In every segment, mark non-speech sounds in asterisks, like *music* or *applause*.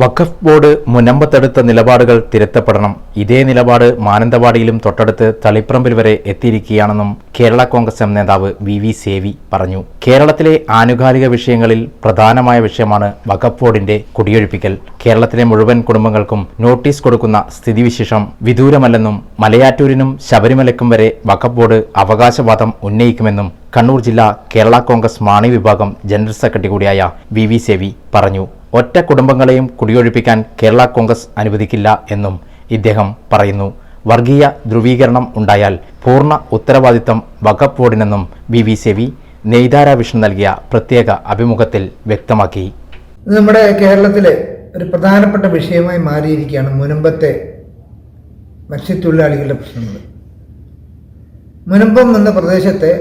വഖഫ് board മുനമ്പത്തെടുത്ത നിലപാടുകൾ തിരുത്തപ്പെടണം. ഇതേ നിലപാട് മാനന്തവാടിയിലും തൊട്ടടുത്ത് തളിപ്പറമ്പിൽ വരെ എത്തിയിരിക്കുകയാണെന്നും കേരള കോൺഗ്രസ് എം നേതാവ് വി വി സേവി പറഞ്ഞു. കേരളത്തിലെ ആനുകാലിക വിഷയങ്ങളിൽ പ്രധാനമായ വിഷയമാണ് വഖഫ് ബോർഡിന്റെ കുടിയൊഴിപ്പിക്കൽ. കേരളത്തിലെ മുഴുവൻ കുടുംബങ്ങൾക്കും നോട്ടീസ് കൊടുക്കുന്ന സ്ഥിതിവിശേഷം വിദൂരമല്ലെന്നും മലയാറ്റൂരിനും ശബരിമലയ്ക്കും വരെ വഖഫ് ബോർഡ് അവകാശവാദം ഉന്നയിക്കുമെന്നും കണ്ണൂർ ജില്ലാ കേരള കോൺഗ്രസ് മാണി വിഭാഗം ജനറൽ സെക്രട്ടറി കൂടിയായ വി വി സേവി പറഞ്ഞു. ഒറ്റ കുടുംബങ്ങളെയും കുടിയൊഴിപ്പിക്കാൻ കേരള കോൺഗ്രസ് അനുവദിക്കില്ല എന്നും ഇദ്ദേഹം പറയുന്നു. വർഗീയ ധ്രുവീകരണം ഉണ്ടായാൽ പൂർണ ഉത്തരവാദിത്തം വഖഫ് ബോർഡിനെന്നും വി വി സെവി നെയ്താര വിഷ്ണു നൽകിയ പ്രത്യേക അഭിമുഖത്തിൽ വ്യക്തമാക്കി. നമ്മുടെ കേരളത്തിലെ ഒരു പ്രധാനപ്പെട്ട വിഷയമായി മാറിയിരിക്കുകയാണ് മുനമ്പത്തെ മത്സ്യത്തൊഴിലാളികളുടെ പ്രശ്നങ്ങൾ. മുനമ്പം എന്ന പ്രദേശത്തെ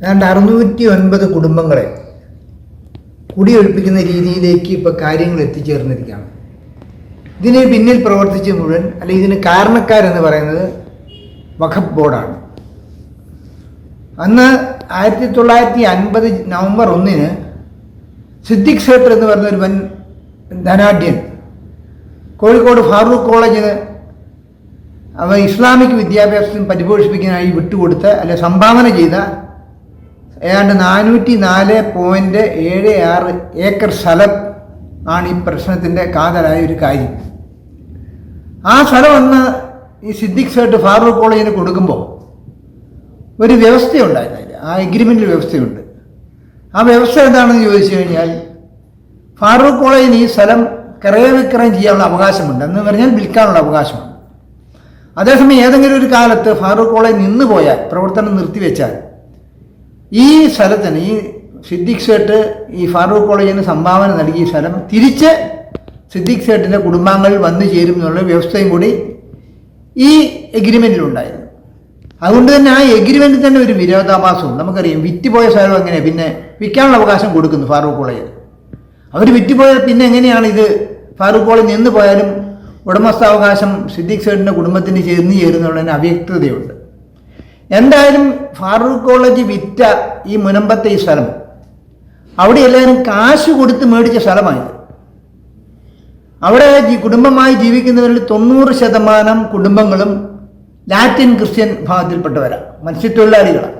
ഏതാണ്ട് അറുന്നൂറ്റി ഒൻപത് കുടുംബങ്ങളെ കുടിയൊഴിപ്പിക്കുന്ന രീതിയിലേക്ക് ഇപ്പോൾ കാര്യങ്ങൾ എത്തിച്ചേർന്നിരിക്കുകയാണ്. ഇതിന് പിന്നിൽ പ്രവർത്തിച്ച മുഴുവൻ അല്ലെങ്കിൽ ഇതിന് കാരണക്കാരെന്ന് പറയുന്നത് വഖഫ് ബോർഡാണ്. അന്ന് ആയിരത്തി തൊള്ളായിരത്തി അൻപത് നവംബർ ഒന്നിന് സിദ്ദിഖ് സേട്ടർ എന്ന് പറയുന്ന ഒരു വൻ ധനാഢ്യൻ കോഴിക്കോട് ഫാറൂഖ് കോളേജിന് അവ ഇസ്ലാമിക് വിദ്യാഭ്യാസത്തിന് പരിപോഷിപ്പിക്കാനായി വിട്ടുകൊടുത്ത അല്ലെ സംഭാവന ചെയ്ത ഏതാണ്ട് നാനൂറ്റി നാല് പോയിന്റ് ഏഴ് ആറ് ഏക്കർ സ്ഥലം ആണ് ഈ പ്രശ്നത്തിന്റെ കാതലായ ഒരു കാര്യം. ആ സ്ഥലം അന്ന് ഈ സിദ്ദിഖ് സേട്ട് ഫാറൂഖ് കോളേജിന് കൊടുക്കുമ്പോൾ ഒരു വ്യവസ്ഥയുണ്ടായിരുന്നു അതിൽ ആ എഗ്രിമെന്റിൽ വ്യവസ്ഥയുണ്ട്. ആ വ്യവസ്ഥ എന്താണെന്ന് ചോദിച്ചു കഴിഞ്ഞാൽ ഫാറൂഖ് കോളേജിന് ഈ സ്ഥലം ക്രയവിക്രയം ചെയ്യാനുള്ള അവകാശമുണ്ട്. എന്ന് പറഞ്ഞാൽ വിൽക്കാനുള്ള അവകാശമുണ്ട്. അതേസമയം ഏതെങ്കിലും ഒരു കാലത്ത് ഫാറൂഖ് കോളേജ് നിന്ന് പോയാൽ പ്രവർത്തനം നിർത്തിവെച്ചാൽ ഈ സ്ഥലത്തിന് ഈ സിദ്ദിഖ് സേട്ട് ഈ ഫാറൂഖ് കോളേജിന് സംഭാവന നൽകിയ സ്ഥലം തിരിച്ച് സിദ്ദിഖ് സേട്ടിന്റെ കുടുംബാംഗങ്ങൾ വന്നു ചേരും എന്നുള്ള വ്യവസ്ഥയും കൂടി ഈ എഗ്രിമെന്റിലുണ്ടായിരുന്നു അതുകൊണ്ട് തന്നെ ആ എഗ്രിമെന്റിൽ തന്നെ ഒരു വിരോധാഭാസവും നമുക്കറിയാം വിറ്റുപോയ സ്ഥലം എങ്ങനെയാണ് പിന്നെ വിൽക്കാനുള്ള അവകാശം കൊടുക്കുന്നു ഫാറൂഖ് കോളേജിൽ അവർ വിറ്റുപോയാൽ പിന്നെ എങ്ങനെയാണ് ഇത് ഫാറൂഖ് കോളേജ് നിന്ന് പോയാലും ഉടമസ്ഥാവകാശം സിദ്ദിഖ് സേട്ടിന്റെ കുടുംബത്തിന് ചേർന്ന് ചേരുന്നുള്ളതിന് അവ്യക്തതയുണ്ട്. എന്തായാലും ഫാറൂഖ് കോളേജ് വിറ്റ ഈ മുനമ്പത്തെ ഈ സ്ഥലം. അവിടെ എല്ലാവരും കാശ് കൊടുത്ത് മേടിച്ച സ്ഥലമായത് അവിടെ കുടുംബമായി ജീവിക്കുന്നവരിൽ തൊണ്ണൂറ് ശതമാനം കുടുംബങ്ങളും ലാറ്റിൻ ക്രിസ്ത്യൻ വിഭാഗത്തിൽപ്പെട്ടവരാണ് മത്സ്യത്തൊഴിലാളികളാണ്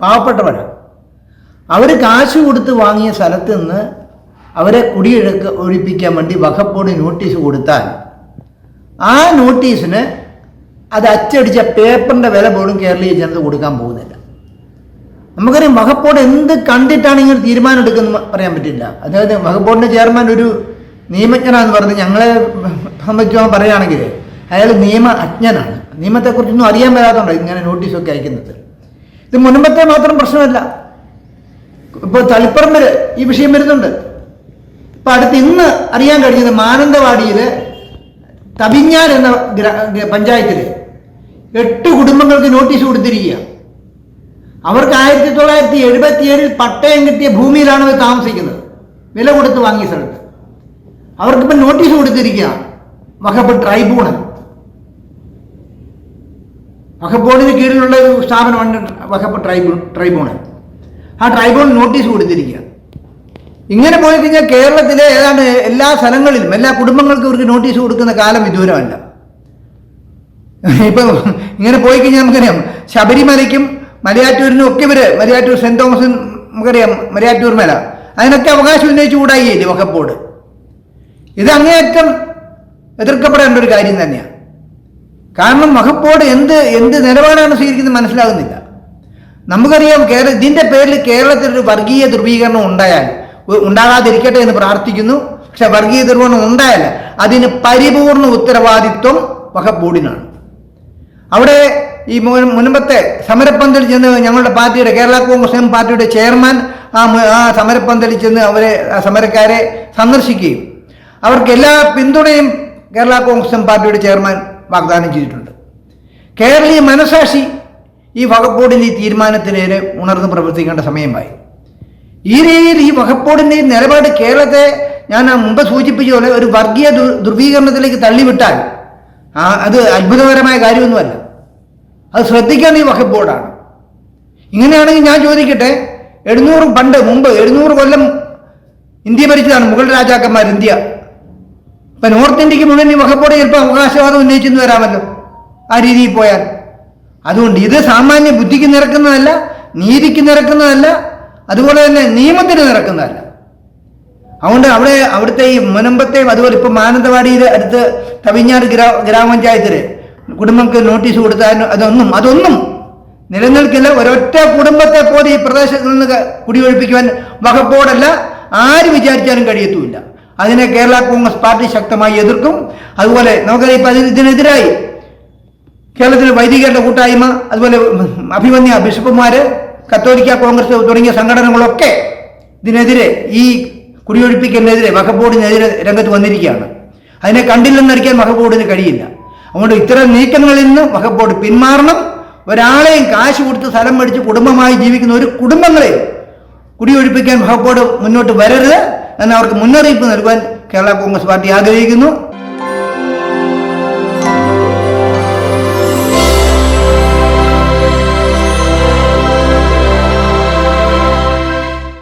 പാവപ്പെട്ടവരാണ് അവർ കാശ് കൊടുത്ത് വാങ്ങിയ സ്ഥലത്ത് നിന്ന് അവരെ കുടിയിഴക്ക് ഒഴിപ്പിക്കാൻ വേണ്ടി വഖഫ് നോട്ടീസ് കൊടുത്താൽ ആ നോട്ടീസിന് അത് അച്ചടിച്ച പേപ്പറിന്റെ വില പോലും കേരളീയ ജനത കൊടുക്കാൻ പോകുന്നില്ല. നമുക്കറിയാം വകപ്പോർഡ് എന്ത് കണ്ടിട്ടാണ് ഇങ്ങനെ തീരുമാനം എടുക്കുന്നത് പറയാൻ പറ്റില്ല. അതായത് വകപ്പോർഡിന്റെ ചെയർമാൻ ഒരു നിയമജ്ഞനാന്ന് പറഞ്ഞ് ഞങ്ങളെ സംബന്ധിച്ച് പറയുകയാണെങ്കിൽ അയാൾ നിയമ അജ്ഞനാണ് നിയമത്തെക്കുറിച്ചൊന്നും അറിയാൻ വരാത്തതുകൊണ്ട് ഇങ്ങനെ നോട്ടീസൊക്കെ അയക്കുന്നത്. ഇത് മുൻപത്തെ മാത്രം പ്രശ്നമല്ല. ഇപ്പോൾ തളിപ്പറമ്പിൽ ഈ വിഷയം വരുന്നുണ്ട്. ഇപ്പം അടുത്ത് ഇന്ന് അറിയാൻ കഴിഞ്ഞത് മാനന്തവാടിയിൽ തവിഞ്ഞാൽ എന്ന പഞ്ചായത്തിൽ എട്ട് കുടുംബങ്ങൾക്ക് നോട്ടീസ് കൊടുത്തിരിക്കുക. അവർക്ക് ആയിരത്തി തൊള്ളായിരത്തി എഴുപത്തി ഏഴിൽ പട്ടയം കിട്ടിയ ഭൂമിയിലാണ് അവർ താമസിക്കുന്നത്. വില കൊടുത്ത് വാങ്ങിയ സ്ഥലത്ത്. അവർക്കിപ്പം നോട്ടീസ് കൊടുത്തിരിക്കുക. വഖഫ് ട്രൈബ്യൂണൽ. വഖഫ് ബോർഡിന് കീഴിലുള്ള ഒരു സ്ഥാപനമാണ് വഖഫ് ട്രൈബ്യൂ ട്രൈബ്യൂണൽ. ആ ട്രൈബ്യൂണൽ നോട്ടീസ് കൊടുത്തിരിക്കുക. ഇങ്ങനെ പോയി കഴിഞ്ഞാൽ കേരളത്തിലെ ഏതാണ്ട് എല്ലാ സ്ഥലങ്ങളിലും എല്ലാ കുടുംബങ്ങൾക്കും ഇവർക്ക് നോട്ടീസ് കൊടുക്കുന്ന കാലം വിദൂരമല്ല *laughs* ഇപ്പം ഇങ്ങനെ പോയി കഴിഞ്ഞാൽ നമുക്കറിയാം. ശബരിമലയ്ക്കും മലയാറ്റൂരിനും ഒക്കെ ഇവർ മലയാറ്റൂർ സെന്റ് തോമസ് നമുക്കറിയാം മലയാറ്റൂർ മേല അതിനൊക്കെ അവകാശം ഉന്നയിച്ച് കൂടായില്ലേ വക്കപ്പോട് ഇത് അങ്ങേയറ്റം എതിർക്കപ്പെടേണ്ട ഒരു കാര്യം തന്നെയാണ്. കാരണം മഹപ്പോട് എന്ത് എന്ത് നിലപാടാണ് സ്വീകരിക്കുന്നത് മനസ്സിലാകുന്നില്ല. നമുക്കറിയാം കേരള ഇതിന്റെ പേരിൽ കേരളത്തിൽ ഒരു വർഗീയ ധ്രുവീകരണം ഉണ്ടായാൽ ഉണ്ടാകാതിരിക്കട്ടെ എന്ന് പ്രാർത്ഥിക്കുന്നു. പക്ഷെ വർഗീയ ധ്രുവീകരണം ഉണ്ടായാൽ അതിന് പരിപൂർണ ഉത്തരവാദിത്വം ബോർഡിനാണ് അവിടെ ഈ മുൻപത്തെ സമരപ്പന്തിൽ ചെന്ന് ഞങ്ങളുടെ പാർട്ടിയുടെ കേരള കോൺഗ്രസ് എം പാർട്ടിയുടെ ചെയർമാൻ ആ ആ സമരപ്പന്തിൽ ചെന്ന് അവരെ സമരക്കാരെ സന്ദർശിക്കുകയും അവർക്ക് എല്ലാ പിന്തുണയും കേരള കോൺഗ്രസ് എം പാർട്ടിയുടെ ചെയർമാൻ വാഗ്ദാനം ചെയ്തിട്ടുണ്ട്. കേരളീയ മനസാക്ഷി ഈ വകപ്പോടിന്റെ ഈ തീരുമാനത്തിനെതിരെ ഉണർന്ന് പ്രവർത്തിക്കേണ്ട സമയമായി. ഈ രീതിയിൽ ഈ വകപ്പോടിന്റെ നിലപാട് കേരളത്തെ ഞാൻ മുമ്പ് സൂചിപ്പിച്ച പോലെ ഒരു വർഗീയ ദുർ ധ്രുവീകരണത്തിലേക്ക് തള്ളിവിട്ടാൽ ആ അത് അത്ഭുതകരമായ കാര്യമൊന്നുമല്ല. അത് ശ്രദ്ധിക്കേണ്ട ഈ വഖഫ് ബോർഡാണ്. ഇങ്ങനെയാണെങ്കിൽ ഞാൻ ചോദിക്കട്ടെ എഴുന്നൂറ് പണ്ട് മുമ്പ് എഴുന്നൂറ് കൊല്ലം ഇന്ത്യ ഭരിച്ചതാണ് മുഗൾ രാജാക്കന്മാർ ഇന്ത്യ. ഇപ്പം നോർത്ത് ഇന്ത്യയ്ക്ക് മുഴുവൻ ഈ വകപ്പോട് ചിലപ്പോൾ അവകാശവാദം ഉന്നയിച്ചെന്ന് വരാമല്ലോ ആ രീതിയിൽ പോയാൽ. അതുകൊണ്ട് ഇത് സാമാന്യ ബുദ്ധിക്ക് നിരക്കുന്നതല്ല നീതിക്ക് നിരക്കുന്നതല്ല അതുപോലെ തന്നെ നിയമത്തിന് നിരക്കുന്നതല്ല. അതുകൊണ്ട് അവിടെ അവിടുത്തെ ഈ മുനമ്പത്തെയും അതുപോലെ ഇപ്പം മാനന്തവാടിയിൽ അടുത്ത് തവിഞ്ഞാട് ഗ്രാ ഗ്രാമപഞ്ചായത്തിൽ കുടുംബങ്ങൾക്ക് നോട്ടീസ് കൊടുത്താൽ അതൊന്നും അതൊന്നും നിലനിൽക്കില്ല. ഒരൊറ്റ കുടുംബത്തെ പോലും ഈ പ്രദേശത്ത് നിന്ന് കുടിയൊഴിപ്പിക്കുവാൻ വകപ്പോടല്ല. ആര് വിചാരിച്ചാലും കഴിയത്തുമില്ല. അതിനെ കേരള കോൺഗ്രസ് പാർട്ടി ശക്തമായി എതിർക്കും. അതുപോലെ നമുക്കറിയാം ഇപ്പം ഇതിനെതിരായി കേരളത്തിലെ വൈദികരുടെ കൂട്ടായ്മ അതുപോലെ അഭിമന്യ ബിഷപ്പുമാര് കത്തോലിക്ക കോൺഗ്രസ് തുടങ്ങിയ സംഘടനകളൊക്കെ ഇതിനെതിരെ ഈ കുടിയൊഴിപ്പിക്കലിനെതിരെ വകബോർഡിനെതിരെ രംഗത്ത് വന്നിരിക്കുകയാണ്. അതിനെ കണ്ടില്ലെന്നറിയിക്കാൻ വകബോർഡിന് കഴിയില്ല. അതുകൊണ്ട് ഇത്തരം നീക്കങ്ങളിൽ നിന്ന് വകബോർഡ് പിന്മാറണം. ഒരാളെയും കാശ് കൊടുത്ത് സ്ഥലം മേടിച്ച് കുടുംബമായി ജീവിക്കുന്ന ഒരു കുടുംബങ്ങളെ കുടിയൊഴിപ്പിക്കാൻ വകബോർഡ് മുന്നോട്ട് വരരുത് എന്ന് അവർക്ക് മുന്നറിയിപ്പ് നൽകുവാൻ കേരള കോൺഗ്രസ് പാർട്ടി ആഗ്രഹിക്കുന്നു.